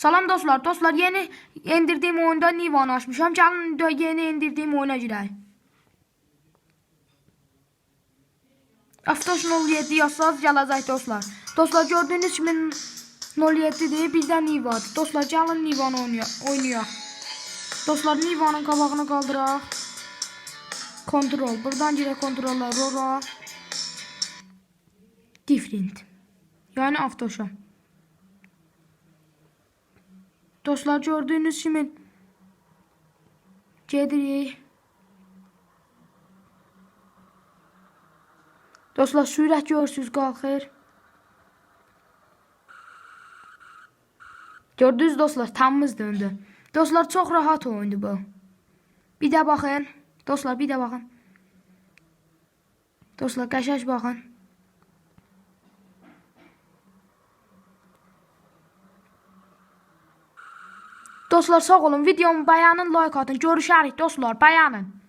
Salam dostlar. Dostlar yeni indirdiğim oyunda Nivan açmışam. Gelin de yeni indirdiğim oyuna girək. Aftoş 07 yazsanız gələcək dostlar. Dostlar gördüğünüz kimi 07-dir. Bizdə Nivadır. Dostlar gəlin Nivan oynayaq. Dostlar Nivanın qabağını qaldıraq. Kontrol. Buradan girək kontrollar. Rora. Different. Yani Aftoşa. Dostlar gördüğünüz kimi gedirik. Dostlar sürət görürsüz qalxır. Gördünüz dostlar tamımız döndü. Dostlar çok rahat oyundu bu. Bir də baxın. Dostlar bir də baxın. Dostlar qəşəng baxın. Dostlar sağ olun. Videomu beğenin, like atın. Görüşərik dostlar. Beğenin.